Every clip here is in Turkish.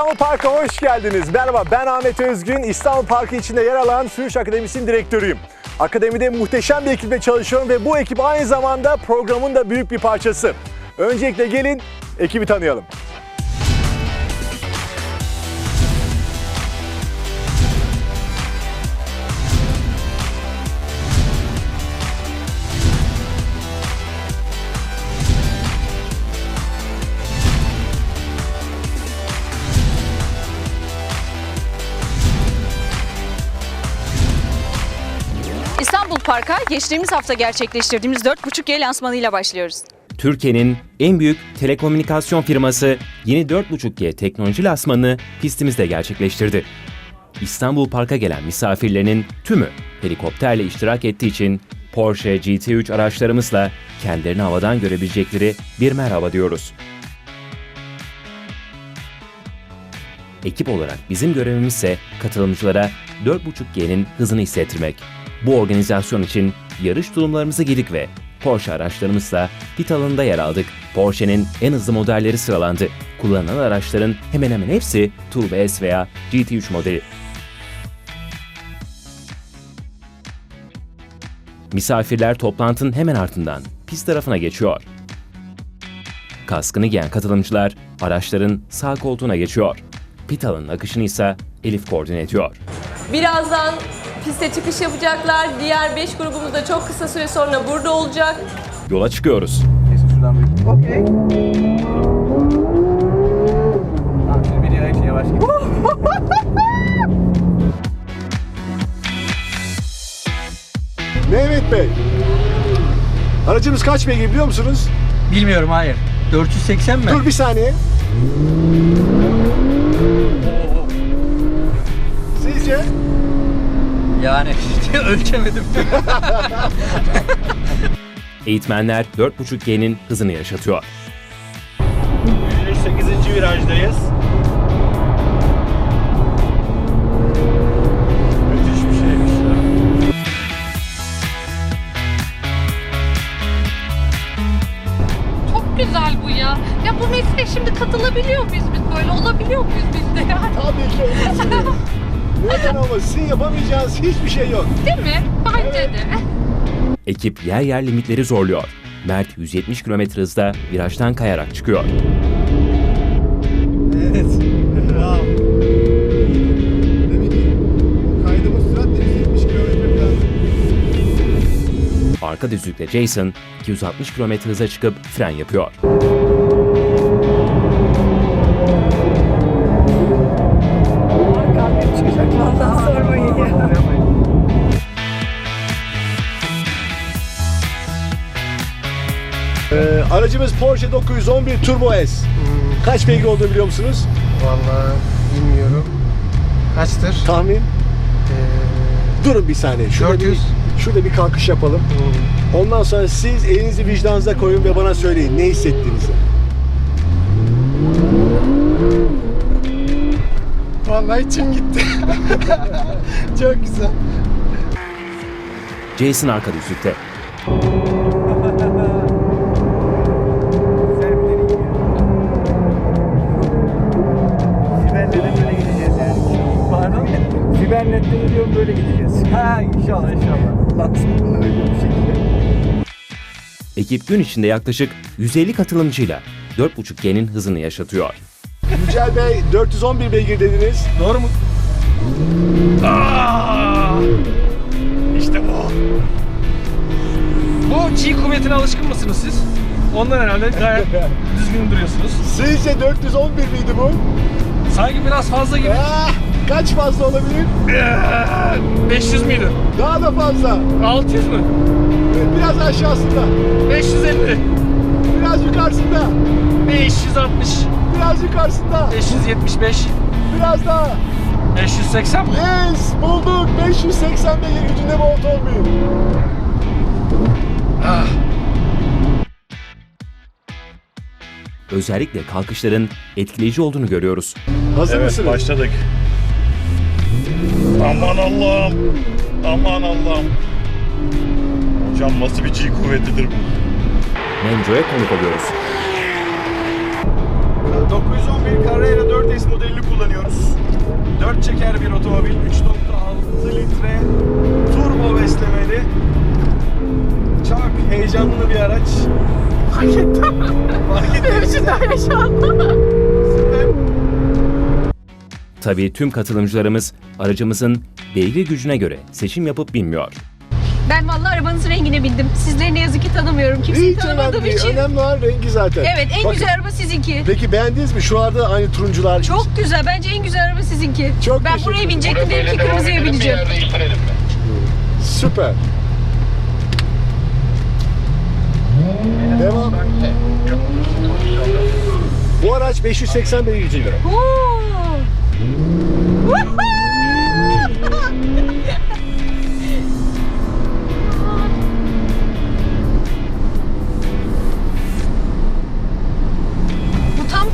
İstanbul Park'a hoş geldiniz. Merhaba ben Ahmet Özgün. İstanbul Parkı içinde yer alan Sürüş Akademisi'nin direktörüyüm. Akademide muhteşem bir ekiple çalışıyorum ve bu ekip aynı zamanda programın da büyük bir parçası. Öncelikle gelin ekibi tanıyalım. Park'a geçtiğimiz hafta gerçekleştirdiğimiz 4.5G lansmanıyla başlıyoruz. Türkiye'nin en büyük telekomünikasyon firması yeni 4.5G teknoloji lansmanını pistimizde gerçekleştirdi. İstanbul Park'a gelen misafirlerinin tümü helikopterle iştirak ettiği için Porsche GT3 araçlarımızla kendilerini havadan görebilecekleri bir merhaba diyoruz. Ekip olarak bizim görevimiz ise katılımcılara 4.5G'nin hızını hissettirmek. Bu organizasyon için yarış tulumlarımızı giydik ve Porsche araçlarımızla pit alanında yer aldık. Porsche'nin en hızlı modelleri sıralandı. Kullanılan araçların hemen hemen hepsi Turbo S veya GT3 modeli. Misafirler toplantının hemen ardından pist tarafına geçiyor. Kaskını giyen katılımcılar araçların sağ koltuğuna geçiyor. Pit alanının akışını ise Elif koordine ediyor. Birazdan piste çıkış yapacaklar. Diğer 5 grubumuz da çok kısa süre sonra burada olacak. Yola çıkıyoruz. Okey. Tamam şimdi bir yavaş yavaş. Mehmet Bey, aracımız kaç beygir biliyor musunuz? Bilmiyorum hayır. 480 mi? Dur bir saniye. Sizce? Yani ölçemedim. Eğitmenler 4.5G'nin hızını yaşatıyor. 8. virajdayız. Müthiş bir şeymiş ya. Çok güzel bu ya. Ya bu mesleğe şimdi katılabiliyor muyuz biz böyle? Olabiliyor muyuz biz de ya? Tabii ki. Neden olmasın? Sizin yapamayacağınız hiçbir şey yok. Değil mi? Bence de. Ekip yer yer limitleri zorluyor. Mert 170 km hızda virajdan kayarak çıkıyor. Evet. Bravo. Demek ki kaydımız sürat de 170 km falan. Arka düzlükte Jason 260 km hıza çıkıp fren yapıyor. Aracımız Porsche 911 Turbo S. Kaç beygir olduğunu biliyor musunuz? Vallahi bilmiyorum. Kaçtır? Tahmin. Ee, Durun bir saniye. Şurada 400. Bir, şurada bir kalkış yapalım. Ondan sonra siz elinizi vicdanınıza koyun ve bana söyleyin ne hissettiğinizi. vallahi içim gitti. Çok güzel. Jason arka Ekip gün içinde yaklaşık 150 katılımcıyla 4.5G'nin hızını yaşatıyor. Yücel Bey 411 beygir dediniz. Doğru mu? İşte bu. Bu G kuvvetine alışkın mısınız siz? Ondan herhalde gayet düzgün duruyorsunuz. Sizce 411 miydi bu? Sanki biraz fazla gibi. Ah, kaç fazla olabilir? 500 müydü? Daha da fazla. 600 mü? Biraz aşağısında. 550. Biraz yukarısında. 560. Biraz yukarısında. 575. Biraz daha. 580 mi? Yes bulduk. 580 beygir gücünde bir otomobil. Özellikle kalkışların etkileyici olduğunu görüyoruz. Hazır Evet mısınız? başladık. Aman Allah'ım. Aman Allah'ım. Hocam nasıl bir G kuvvetidir bu? Menjo'ya konuk oluyoruz. 911 bir Carrera 4S modelini kullanıyoruz. 4 çeker bir otomobil, 3.6 litre turbo beslemeli. Çok heyecanlı bir araç. Fark ettim. Fark ettim. Süper. Tabii tüm katılımcılarımız aracımızın beygir gücüne göre seçim yapıp binmiyor. Ben vallahi arabanızın rengine bindim. Sizleri ne yazık ki tanımıyorum. Kimseyi Hiç tanımadığım önemli değil. için. Önemli olan rengi zaten. Evet en Bakın, güzel araba sizinki. Peki beğendiniz mi? Şu anda aynı turuncular. Çok güzel. Bence en güzel araba sizinki. Çok ben teşekkür buraya ederim. binecektim. Dedim ki kırmızıya bineceğim. Süper. Devam. Bu araç 580 beygir lira. Oo.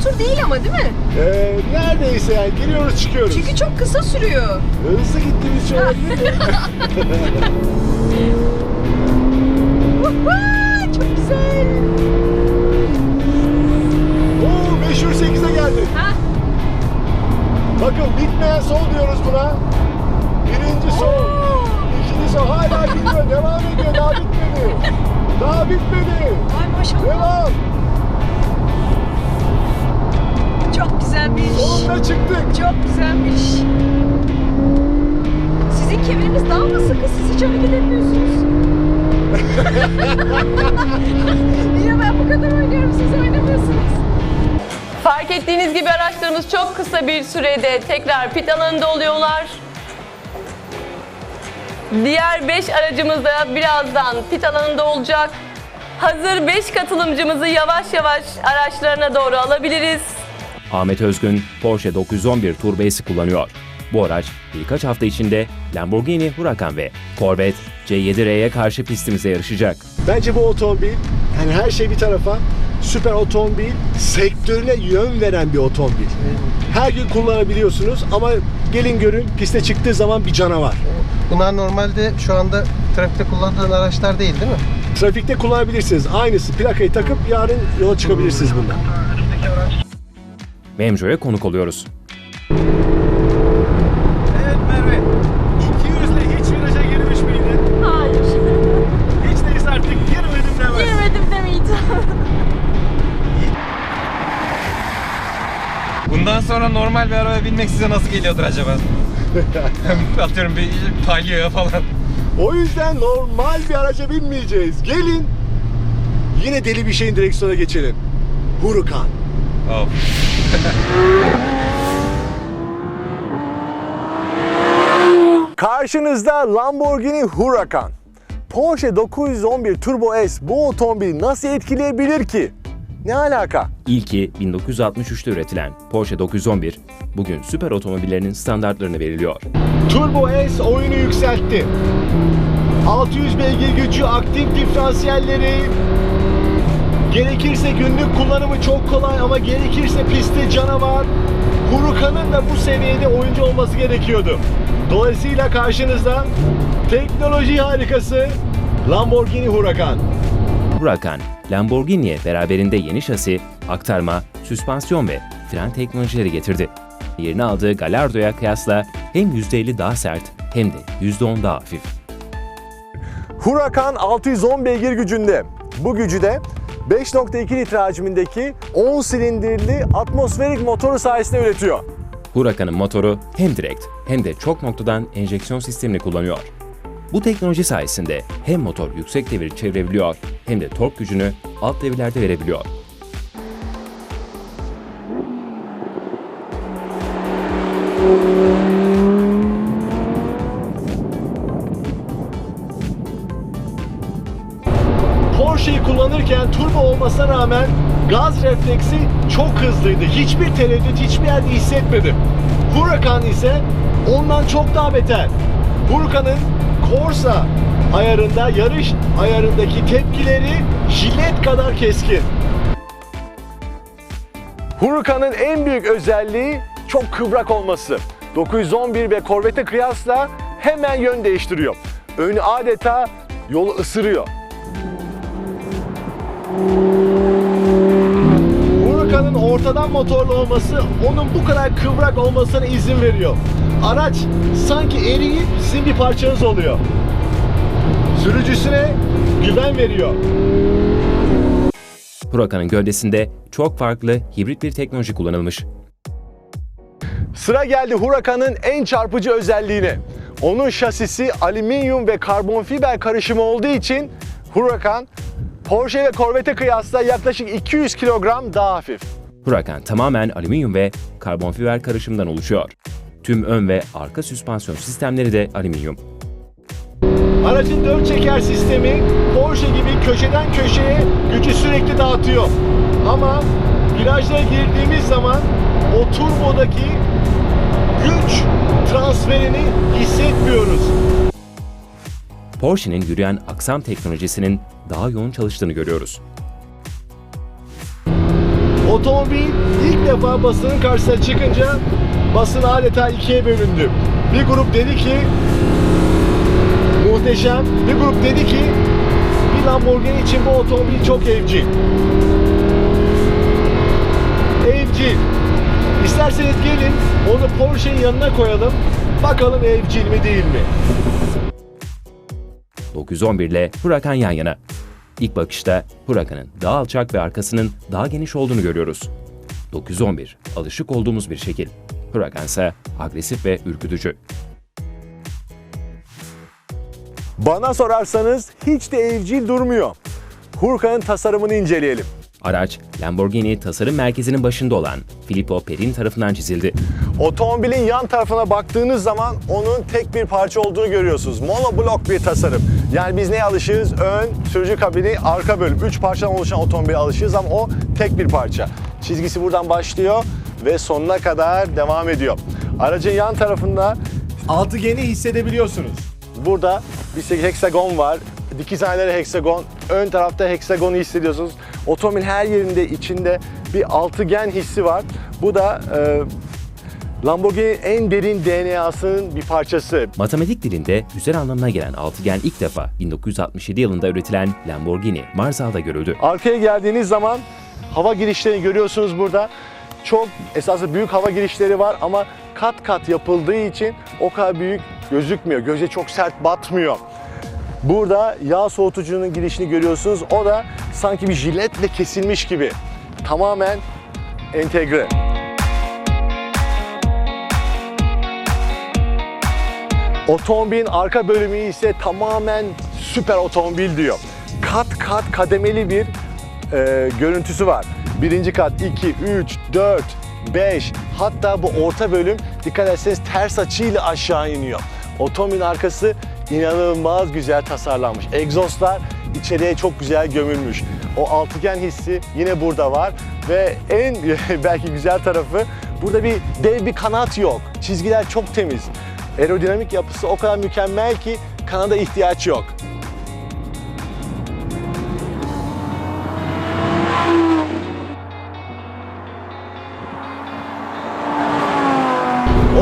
tur değil ama değil mi? Ee, neredeyse yani giriyoruz çıkıyoruz. Çünkü çok kısa sürüyor. Hızlı gittiğimiz için olabilir mi? çok güzel. Oo meşhur 8'e geldik. Ha? Bakın bitmeyen sol diyoruz buna. Birinci sol. İkinci sol. Hala gidiyor. Devam ediyor. Daha bitmedi. Daha bitmedi. Ay maşallah. Devam. Çok güzelmiş. Sonunda çıktık. Çok güzelmiş. Sizin kemeriniz daha mı sıkı? Siz hiç hareket etmiyorsunuz. Niye ben bu kadar oynuyorum siz oynamıyorsunuz? Fark ettiğiniz gibi araçlarımız çok kısa bir sürede tekrar pit alanında oluyorlar. Diğer 5 aracımız da birazdan pit alanında olacak. Hazır 5 katılımcımızı yavaş yavaş araçlarına doğru alabiliriz. Ahmet Özgün Porsche 911 Turbo kullanıyor. Bu araç birkaç hafta içinde Lamborghini Huracan ve Corvette C7R'ye karşı pistimizde yarışacak. Bence bu otomobil yani her şey bir tarafa süper otomobil sektörüne yön veren bir otomobil. Her gün kullanabiliyorsunuz ama gelin görün piste çıktığı zaman bir canavar. Bunlar normalde şu anda trafikte kullandığın araçlar değil değil mi? Trafikte kullanabilirsiniz. Aynısı plakayı takıp yarın yola çıkabilirsiniz bundan. Memjo'ya konuk oluyoruz. Evet Merve. 200 ile hiç viraja girmiş miydin? Hayır. Hiç değilse artık girmedim demez. Girmedim demeyeceğim. Bundan sonra normal bir arabaya binmek size nasıl geliyordur acaba? Atıyorum bir Palio'ya falan. O yüzden normal bir araca binmeyeceğiz. Gelin. Yine deli bir şeyin direksiyona geçelim. Huracan. Of. Karşınızda Lamborghini Huracan. Porsche 911 Turbo S bu otomobili nasıl etkileyebilir ki? Ne alaka? İlki 1963'te üretilen Porsche 911 bugün süper otomobillerinin standartlarını veriliyor. Turbo S oyunu yükseltti. 600 beygir gücü, aktif diferansiyelleri, gerekirse günlük kullanımı çok kolay ama gerekirse pistte canavar. Huracan'ın da bu seviyede oyuncu olması gerekiyordu. Dolayısıyla karşınızda teknoloji harikası Lamborghini Huracan. Huracan, Lamborghini'ye beraberinde yeni şasi, aktarma, süspansiyon ve fren teknolojileri getirdi. Yerini aldığı Gallardo'ya kıyasla hem %50 daha sert hem de %10 daha hafif. Huracan 610 beygir gücünde. Bu gücü de 5.2 litre hacmindeki 10 silindirli atmosferik motoru sayesinde üretiyor. Huracan'ın motoru hem direkt hem de çok noktadan enjeksiyon sistemini kullanıyor. Bu teknoloji sayesinde hem motor yüksek devir çevirebiliyor hem de tork gücünü alt devirlerde verebiliyor. Porsche'yi gaz refleksi çok hızlıydı. Hiçbir tereddüt hiçbir yerde hissetmedim. Huracan ise ondan çok daha beter. Huracan'ın Corsa ayarında, yarış ayarındaki tepkileri jilet kadar keskin. Huracan'ın en büyük özelliği çok kıvrak olması. 911 ve Corvette'e kıyasla hemen yön değiştiriyor. Önü adeta yolu ısırıyor. Ortadan motorlu olması onun bu kadar kıvrak olmasına izin veriyor. Araç sanki eriyip sizin bir parçanız oluyor. Sürücüsüne güven veriyor. Huracan'ın gövdesinde çok farklı hibrit bir teknoloji kullanılmış. Sıra geldi Huracan'ın en çarpıcı özelliğine. Onun şasisi alüminyum ve karbon fiber karışımı olduğu için Huracan Porsche ve Corvette'e kıyasla yaklaşık 200 kilogram daha hafif. Huracan tamamen alüminyum ve karbon fiber karışımından oluşuyor. Tüm ön ve arka süspansiyon sistemleri de alüminyum. Aracın dört çeker sistemi Porsche gibi köşeden köşeye gücü sürekli dağıtıyor. Ama virajlara girdiğimiz zaman o turbodaki güç transferini hissetmiyoruz. Porsche'nin yürüyen aksam teknolojisinin daha yoğun çalıştığını görüyoruz. Otomobil ilk defa basının karşısına çıkınca basın adeta ikiye bölündü. Bir grup dedi ki muhteşem, bir grup dedi ki bir Lamborghini için bu otomobil çok evcil. Evcil. İsterseniz gelin onu Porsche'nin yanına koyalım. Bakalım evcil mi değil mi? 911 ile Huracan yan yana. İlk bakışta Huracan'ın daha alçak ve arkasının daha geniş olduğunu görüyoruz. 911 alışık olduğumuz bir şekil. Huracan ise agresif ve ürkütücü. Bana sorarsanız hiç de evcil durmuyor. Huracan'ın tasarımını inceleyelim. Araç Lamborghini tasarım merkezinin başında olan Filippo Perin tarafından çizildi. Otomobilin yan tarafına baktığınız zaman onun tek bir parça olduğunu görüyorsunuz. Monoblok bir tasarım. Yani biz neye alışığız? Ön, sürücü kabini, arka bölüm. Üç parçadan oluşan otomobile alışığız ama o tek bir parça. Çizgisi buradan başlıyor ve sonuna kadar devam ediyor. Aracın yan tarafında altıgeni hissedebiliyorsunuz. Burada bir heksagon var. Dikiz aynaları heksagon. Ön tarafta heksagonu hissediyorsunuz. Otomobil her yerinde içinde bir altıgen hissi var. Bu da e, Lamborghini'nin en derin DNA'sının bir parçası. Matematik dilinde güzel anlamına gelen altıgen ilk defa 1967 yılında üretilen Lamborghini Marzal'da görüldü. Arkaya geldiğiniz zaman hava girişlerini görüyorsunuz burada. Çok esaslı büyük hava girişleri var ama kat kat yapıldığı için o kadar büyük gözükmüyor. Göze çok sert batmıyor. Burada yağ soğutucunun girişini görüyorsunuz. O da sanki bir jiletle kesilmiş gibi. Tamamen entegre. Otomobilin arka bölümü ise tamamen süper otomobil diyor. Kat kat kademeli bir e, görüntüsü var. Birinci kat 2, 3, 4, 5 hatta bu orta bölüm dikkat etseniz ters açıyla aşağı iniyor. Otomobilin arkası inanılmaz güzel tasarlanmış. Egzozlar içeriye çok güzel gömülmüş. O altıgen hissi yine burada var ve en belki güzel tarafı burada bir dev bir kanat yok. Çizgiler çok temiz. Aerodinamik yapısı o kadar mükemmel ki kanada ihtiyaç yok.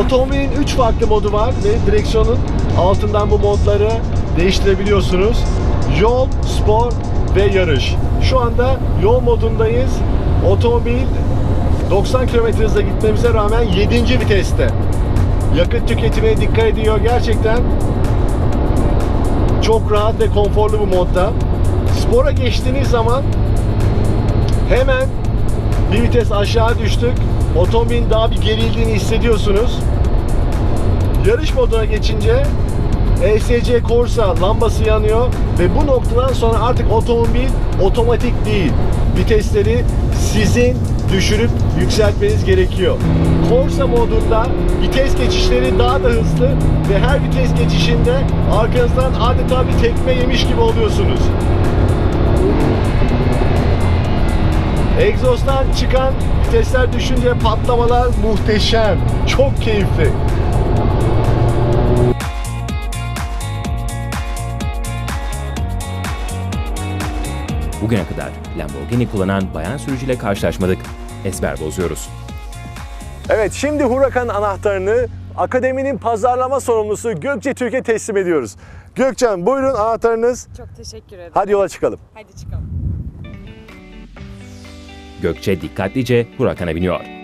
Otomobilin 3 farklı modu var ve direksiyonun altından bu modları değiştirebiliyorsunuz. Yol, spor ve yarış. Şu anda yol modundayız. Otomobil 90 km hızla gitmemize rağmen 7. viteste. Yakıt tüketimine dikkat ediyor. Gerçekten çok rahat ve konforlu bu modda. Spora geçtiğiniz zaman hemen bir vites aşağı düştük. Otomobilin daha bir gerildiğini hissediyorsunuz. Yarış moduna geçince ESC Corsa lambası yanıyor ve bu noktadan sonra artık otomobil otomatik değil. Vitesleri sizin düşürüp yükseltmeniz gerekiyor. Corsa modunda vites geçişleri daha da hızlı ve her vites geçişinde arkanızdan adeta bir tekme yemiş gibi oluyorsunuz. Egzozdan çıkan vitesler düşünce patlamalar muhteşem. Çok keyifli. Bugüne kadar Lamborghini kullanan bayan sürücüyle karşılaşmadık. Ezber bozuyoruz. Evet şimdi Huracan anahtarını akademinin pazarlama sorumlusu Gökçe Türk'e teslim ediyoruz. Gökçen buyurun anahtarınız. Çok teşekkür ederim. Hadi yola çıkalım. Hadi çıkalım. Gökçe dikkatlice Huracan'a biniyor.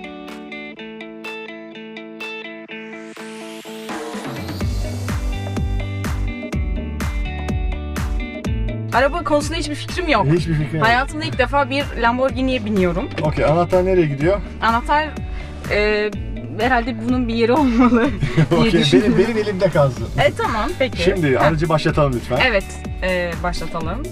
Araba konusunda hiçbir fikrim yok. Hiçbir fikrim yok. Hayatımda ilk defa bir Lamborghini'ye biniyorum. Okey anahtar nereye gidiyor? Anahtar e, herhalde bunun bir yeri olmalı diye Okey benim, düşünüyorum. benim elimde kalsın. E tamam peki. Şimdi aracı başlatalım lütfen. Evet e, başlatalım.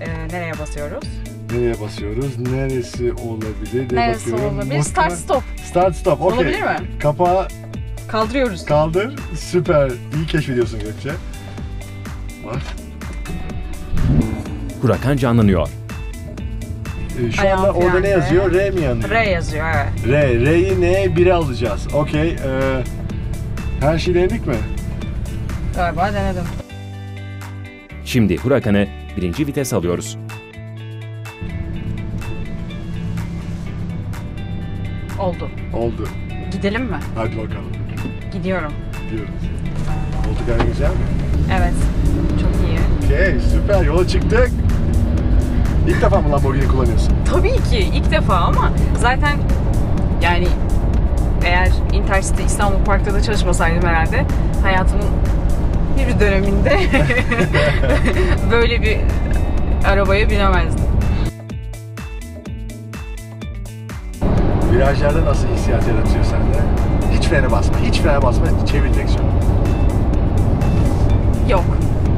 E, nereye basıyoruz? Nereye basıyoruz? Neresi olabilir? diye Neresi bakıyorum. olabilir? Start stop. Start stop. Okey. Olabilir mi? Kapağı Kaldırıyoruz. kaldır. Süper. İyi keşfediyorsun Gökçe. Bak. Huracan canlanıyor. Ee, şu Ayağım anda orada ne yazıyor? R mi yanıyor? R yazıyor evet. R. R'yi ne? 1'e alacağız. Okey. ee, her şeyi denedik mi? Galiba denedim. Şimdi Huracan'ı birinci vites alıyoruz. Oldu. Oldu. Gidelim mi? Hadi bakalım. Gidiyorum. Gidiyoruz. Koltuk gayet güzel mi? Evet. Çok iyi. Okey. Süper. Yola çıktık. İlk defa mı Lamborghini kullanıyorsun? Tabii ki ilk defa ama zaten yani eğer Intercity İstanbul Park'ta da çalışmasaydım herhalde hayatımın bir döneminde böyle bir arabaya binemezdim. Virajlarda nasıl hissiyat yaratıyor sende? Hiç frene basma, hiç frene basma, çevir direksiyonu. Yok.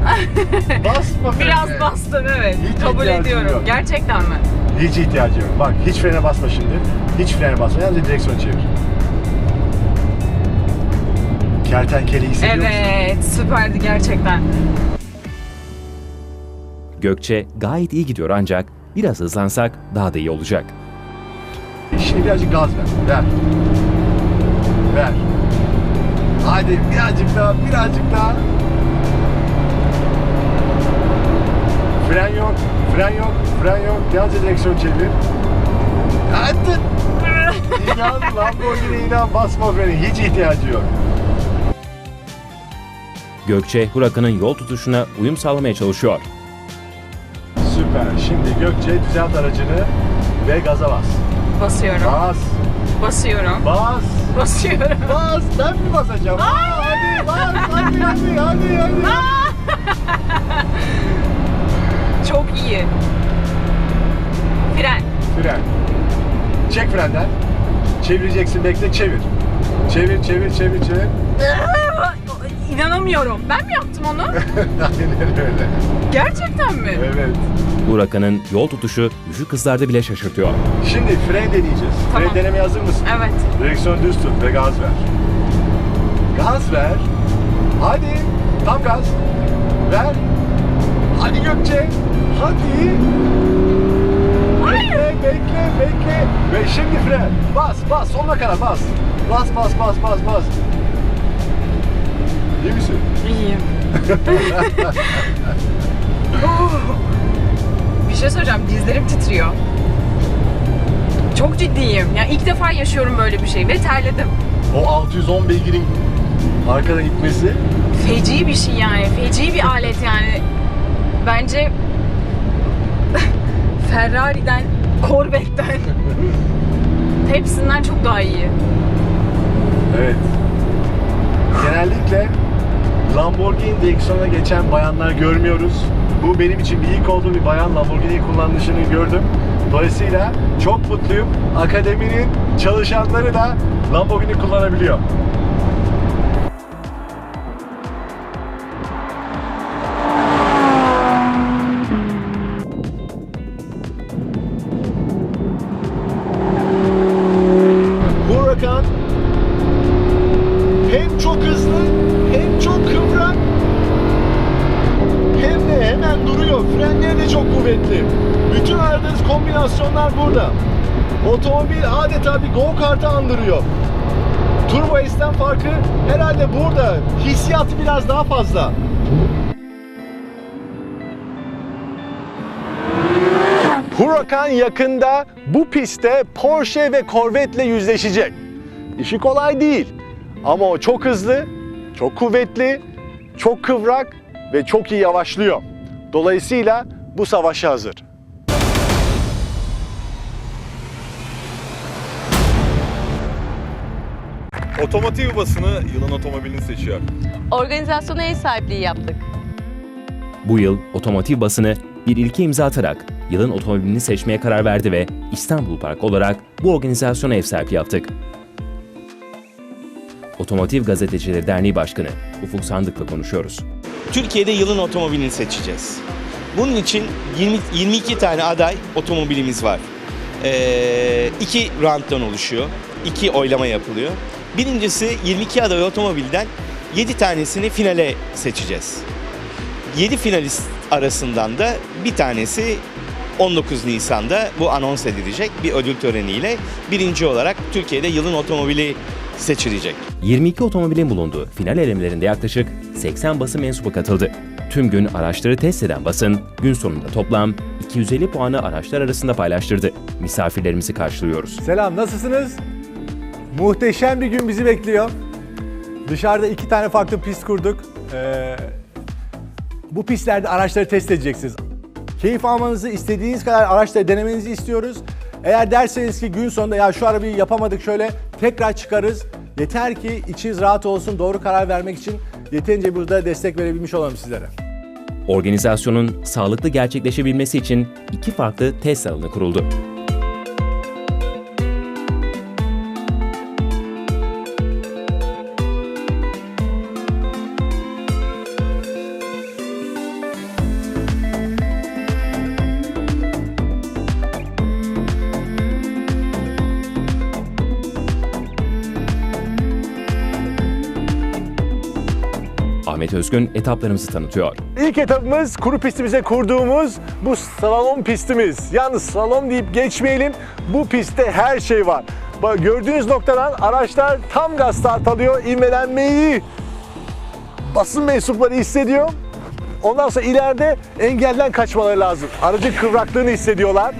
Basma frene. Biraz bastım evet. Hiç Kabul ihtiyacın ediyorum. yok. Gerçekten mi? Hiç ihtiyacı yok. Bak hiç frene basma şimdi. Hiç frene basma. Yalnızca direksiyonu çevir. Kertenkele hissediyor musun? Evet, süperdi gerçekten. Gökçe gayet iyi gidiyor ancak biraz hızlansak daha da iyi olacak. Şimdi birazcık gaz ver. Ver. Ver. Hadi birazcık daha, birazcık daha. Fren yok, fren yok, fren yok. Yalnızca direksiyon çevir. Hadi. inan Lamborghini inan basma freni. Hiç ihtiyacı yok. Gökçe Huracan'ın yol tutuşuna uyum sağlamaya çalışıyor. Süper. Şimdi Gökçe düzelt aracını ve gaza bas. Basıyorum. Bas, Basıyorum. bas, Basıyorum. bas. Ben mi basacağım? Aa, hadi bas, hadi, hadi, hadi, hadi. Çok iyi. Fren. Fren. Çek frenden. Çevireceksin, bekle, çevir. Çevir, çevir, çevir, çevir. İnanamıyorum. Ben mi yaptım onu? Aynen öyle. Gerçekten mi? Evet. Huracan'ın yol tutuşu düşük hızlarda bile şaşırtıyor. Şimdi fren deneyeceğiz. Tamam. Fren denemeye hazır mısın? Evet. Direksiyon düz tut ve gaz ver. Gaz ver. Hadi. Tam gaz. Ver. Hadi Gökçe. Hadi. Bekle, bekle, bekle. Ve şimdi fren. Bas, bas. Sonuna kadar bas. Bas, bas, bas, bas, bas. İyi misin? İyiyim. Bir şey söyleyeceğim. Dizlerim titriyor. Çok ciddiyim. Ya ilk defa yaşıyorum böyle bir şey ve terledim. O 610 beygirin arkadan itmesi Feci bir şey yani. Feci bir alet yani. Bence Ferrari'den, Corvette'den hepsinden çok daha iyi. Evet. Genellikle Lamborghini direksiyona geçen bayanlar görmüyoruz. Bu benim için bir ilk olduğu bir bayan Lamborghini kullanışını gördüm. Dolayısıyla çok mutluyum. Akademinin çalışanları da Lamborghini kullanabiliyor. Huracan hem çok hızlı hem çok kıvrak hem de hemen duruyor. Frenleri de çok kuvvetli. Bütün aradığınız kombinasyonlar burada. Otomobil adeta bir go kartı andırıyor. Turbo S'ten farkı herhalde burada. Hissiyatı biraz daha fazla. Huracan yakında bu pistte Porsche ve Corvette'le yüzleşecek. İşi kolay değil. Ama o çok hızlı, çok kuvvetli, çok kıvrak ve çok iyi yavaşlıyor. Dolayısıyla bu savaşa hazır. Otomotiv basını yılın otomobilini seçiyor. Organizasyona ev sahipliği yaptık. Bu yıl otomotiv basını bir ilke imza atarak yılın otomobilini seçmeye karar verdi ve İstanbul Park olarak bu organizasyona ev sahipliği yaptık. Otomotiv Gazetecileri Derneği Başkanı Ufuk Sandık'la konuşuyoruz. Türkiye'de yılın otomobilini seçeceğiz. Bunun için 20, 22 tane aday otomobilimiz var. Ee, iki rounddan oluşuyor. iki oylama yapılıyor. Birincisi 22 aday otomobilden 7 tanesini finale seçeceğiz. 7 finalist arasından da bir tanesi 19 Nisan'da bu anons edilecek bir ödül töreniyle birinci olarak Türkiye'de yılın otomobili seçilecek. 22 otomobilin bulunduğu final elemelerinde yaklaşık 80 basın mensubu katıldı. Tüm gün araçları test eden basın, gün sonunda toplam 250 puanı araçlar arasında paylaştırdı. Misafirlerimizi karşılıyoruz. Selam, nasılsınız? Muhteşem bir gün bizi bekliyor. Dışarıda iki tane farklı pist kurduk. Ee, bu pistlerde araçları test edeceksiniz. Keyif almanızı, istediğiniz kadar araçları denemenizi istiyoruz. Eğer derseniz ki gün sonunda ya şu arabayı yapamadık şöyle tekrar çıkarız. Yeter ki içiniz rahat olsun doğru karar vermek için yeterince burada destek verebilmiş olalım sizlere. Organizasyonun sağlıklı gerçekleşebilmesi için iki farklı test alanı kuruldu. Özgün etaplarımızı tanıtıyor. İlk etapımız kuru pistimize kurduğumuz bu slalom pistimiz. Yalnız slalom deyip geçmeyelim. Bu pistte her şey var. Gördüğünüz noktadan araçlar tam gaz start alıyor. İvmelenmeyi basın mensupları hissediyor. Ondan sonra ileride engelden kaçmaları lazım. Aracın kıvraklığını hissediyorlar.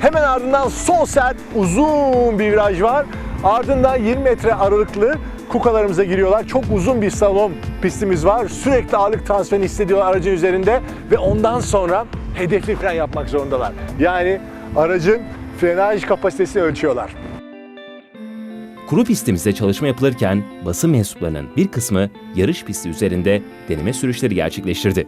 Hemen ardından son sert uzun bir viraj var. Ardından 20 metre aralıklı kukalarımıza giriyorlar. Çok uzun bir salon pistimiz var. Sürekli ağırlık transferini hissediyorlar aracın üzerinde ve ondan sonra hedefli fren yapmak zorundalar. Yani aracın frenaj kapasitesini ölçüyorlar. Kuru pistimizde çalışma yapılırken basın mensuplarının bir kısmı yarış pisti üzerinde deneme sürüşleri gerçekleştirdi.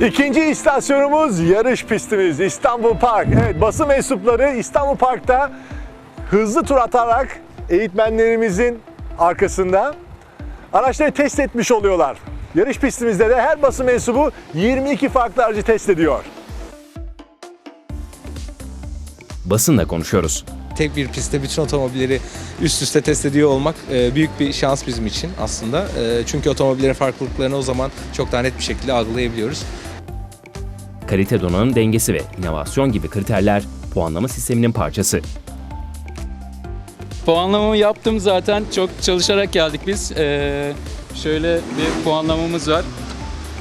İkinci istasyonumuz yarış pistimiz İstanbul Park. Evet basın mensupları İstanbul Park'ta hızlı tur atarak eğitmenlerimizin arkasında araçları test etmiş oluyorlar. Yarış pistimizde de her basın mensubu 22 farklı aracı test ediyor. Basınla konuşuyoruz. Tek bir pistte bütün otomobilleri üst üste test ediyor olmak e, büyük bir şans bizim için aslında. E, çünkü otomobillerin farklılıklarını o zaman çok daha net bir şekilde algılayabiliyoruz. Kalite donanım dengesi ve inovasyon gibi kriterler puanlama sisteminin parçası. Puanlamamı yaptım zaten. Çok çalışarak geldik biz. Ee, şöyle bir puanlamamız var.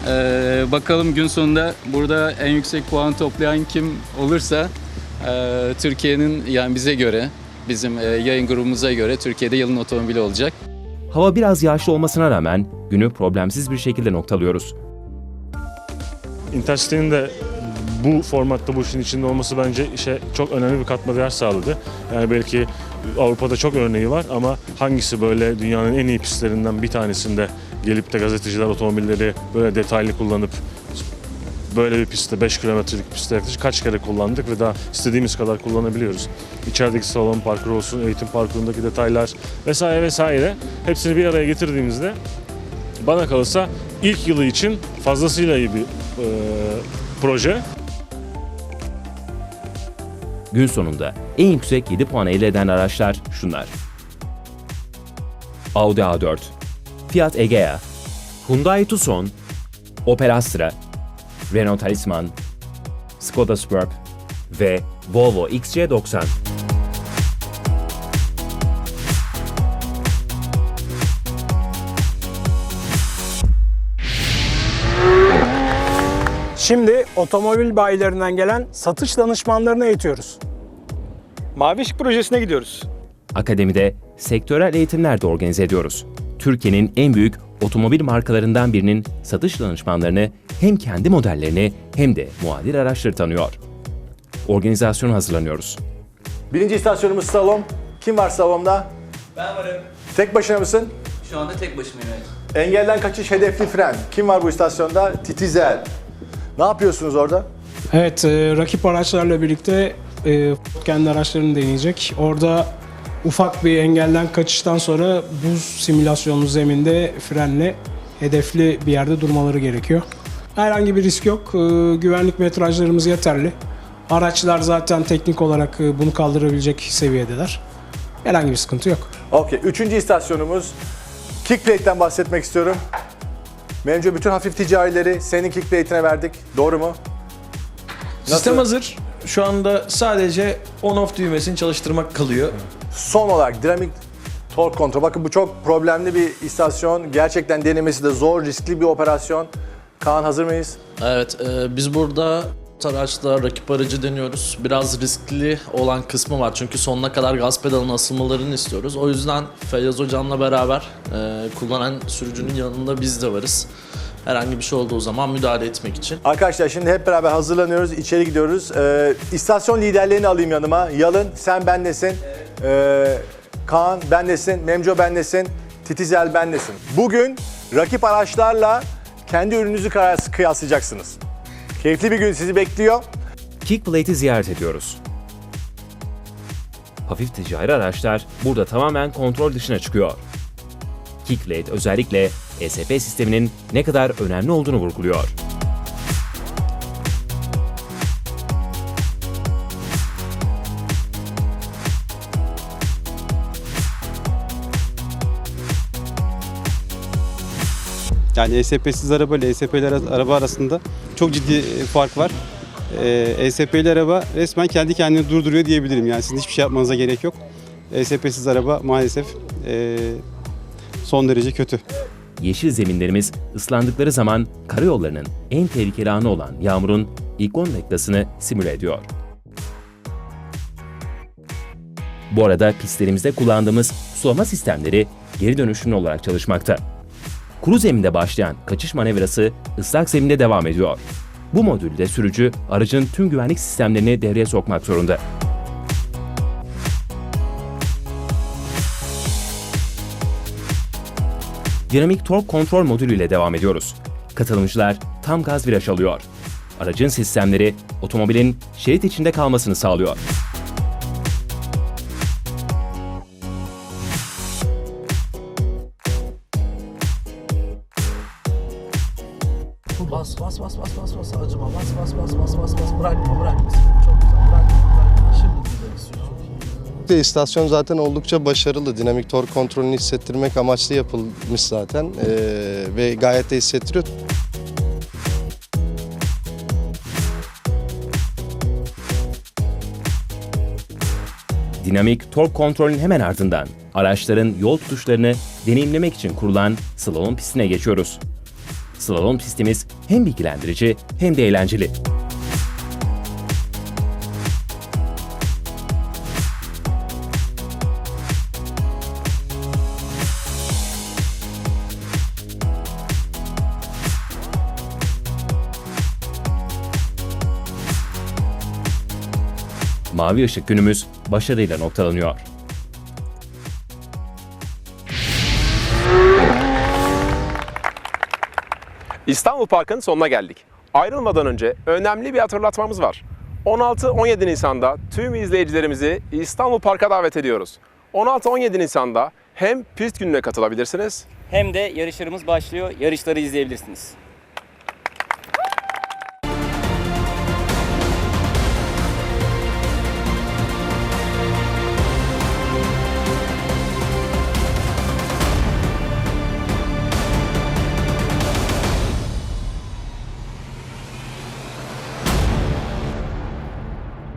Ee, bakalım gün sonunda burada en yüksek puan toplayan kim olursa e, Türkiye'nin yani bize göre, bizim e, yayın grubumuza göre Türkiye'de yılın otomobili olacak. Hava biraz yağışlı olmasına rağmen günü problemsiz bir şekilde noktalıyoruz. Intercity'nin de bu formatta bu işin içinde olması bence işe çok önemli bir katma değer sağladı. Yani belki Avrupa'da çok örneği var ama hangisi böyle dünyanın en iyi pistlerinden bir tanesinde gelip de gazeteciler otomobilleri böyle detaylı kullanıp böyle bir pistte 5 kilometrelik pistte yaklaşık kaç kere kullandık ve daha istediğimiz kadar kullanabiliyoruz. İçerideki salon parkuru olsun, eğitim parkurundaki detaylar vesaire vesaire hepsini bir araya getirdiğimizde bana kalırsa ilk yılı için fazlasıyla iyi bir e, proje. Gün sonunda en yüksek 7 puan elde eden araçlar şunlar. Audi A4, Fiat Egea, Hyundai Tucson, Opel Astra, Renault Talisman, Skoda Superb ve Volvo XC90. Şimdi otomobil bayilerinden gelen satış danışmanlarını eğitiyoruz. Mavi Işık projesine gidiyoruz. Akademide sektörel eğitimler de organize ediyoruz. Türkiye'nin en büyük otomobil markalarından birinin satış danışmanlarını hem kendi modellerini hem de muadil araçları tanıyor. Organizasyona hazırlanıyoruz. Birinci istasyonumuz salon. Kim var salonda? Ben varım. Tek başına mısın? Şu anda tek başımayım evet. Engelden kaçış hedefli fren. Kim var bu istasyonda? Titizel. Ne yapıyorsunuz orada? Evet, e, rakip araçlarla birlikte e, kendi araçlarını deneyecek. Orada ufak bir engelden kaçıştan sonra buz simülasyonlu zeminde frenle hedefli bir yerde durmaları gerekiyor. Herhangi bir risk yok. E, güvenlik metrajlarımız yeterli. Araçlar zaten teknik olarak e, bunu kaldırabilecek seviyedeler. Herhangi bir sıkıntı yok. Okey. Üçüncü istasyonumuz. Kickplate'den bahsetmek istiyorum. Memcu bütün hafif ticarileri senin kickplate'ine verdik. Doğru mu? Sistem hazır. Şu anda sadece on-off düğmesini çalıştırmak kalıyor. Son olarak dinamik tork kontrol. Bakın bu çok problemli bir istasyon. Gerçekten denemesi de zor, riskli bir operasyon. Kaan hazır mıyız? Evet, e, biz burada araçla rakip aracı deniyoruz. Biraz riskli olan kısmı var çünkü sonuna kadar gaz pedalına asılmalarını istiyoruz. O yüzden Feyyaz Hocam'la beraber e, kullanan sürücünün yanında biz de varız. Herhangi bir şey olduğu zaman müdahale etmek için. Arkadaşlar şimdi hep beraber hazırlanıyoruz, içeri gidiyoruz. Ee, istasyon liderlerini alayım yanıma. Yalın, sen bendesin. Ee, Kaan bendesin, Memco bendesin, Titizel bendesin. Bugün rakip araçlarla kendi ürününüzü kıyas- kıyaslayacaksınız. Keyifli bir gün sizi bekliyor. Kickplate'i ziyaret ediyoruz. Hafif ticari araçlar burada tamamen kontrol dışına çıkıyor. Kickplate özellikle ESP sisteminin ne kadar önemli olduğunu vurguluyor. Yani ESP'siz araba ile ESP'li ara- araba arasında çok ciddi e, fark var. ESP'li araba resmen kendi kendini durduruyor diyebilirim. Yani sizin hiçbir şey yapmanıza gerek yok. ESP'siz araba maalesef e, son derece kötü. Yeşil zeminlerimiz ıslandıkları zaman karayollarının en tehlikeli anı olan yağmurun ilk 10 dakikasını simüle ediyor. Bu arada pistlerimizde kullandığımız sulama sistemleri geri dönüşümlü olarak çalışmakta. Kuru zeminde başlayan kaçış manevrası ıslak zeminde devam ediyor. Bu modülde sürücü aracın tüm güvenlik sistemlerini devreye sokmak zorunda. Dinamik tork kontrol modülüyle devam ediyoruz. Katılımcılar tam gaz viraj alıyor. Aracın sistemleri otomobilin şerit içinde kalmasını sağlıyor. İstasyon zaten oldukça başarılı. Dinamik tork kontrolünü hissettirmek amaçlı yapılmış zaten Ee, ve gayet de hissettiriyor. Dinamik tork kontrolün hemen ardından araçların yol tutuşlarını deneyimlemek için kurulan slalom pistine geçiyoruz. Slalom pistimiz hem bilgilendirici hem de eğlenceli. Mavi ışık günümüz başarıyla noktalanıyor. İstanbul Park'ın sonuna geldik. Ayrılmadan önce önemli bir hatırlatmamız var. 16-17 Nisan'da tüm izleyicilerimizi İstanbul Park'a davet ediyoruz. 16-17 Nisan'da hem pist gününe katılabilirsiniz Hem de yarışlarımız başlıyor yarışları izleyebilirsiniz.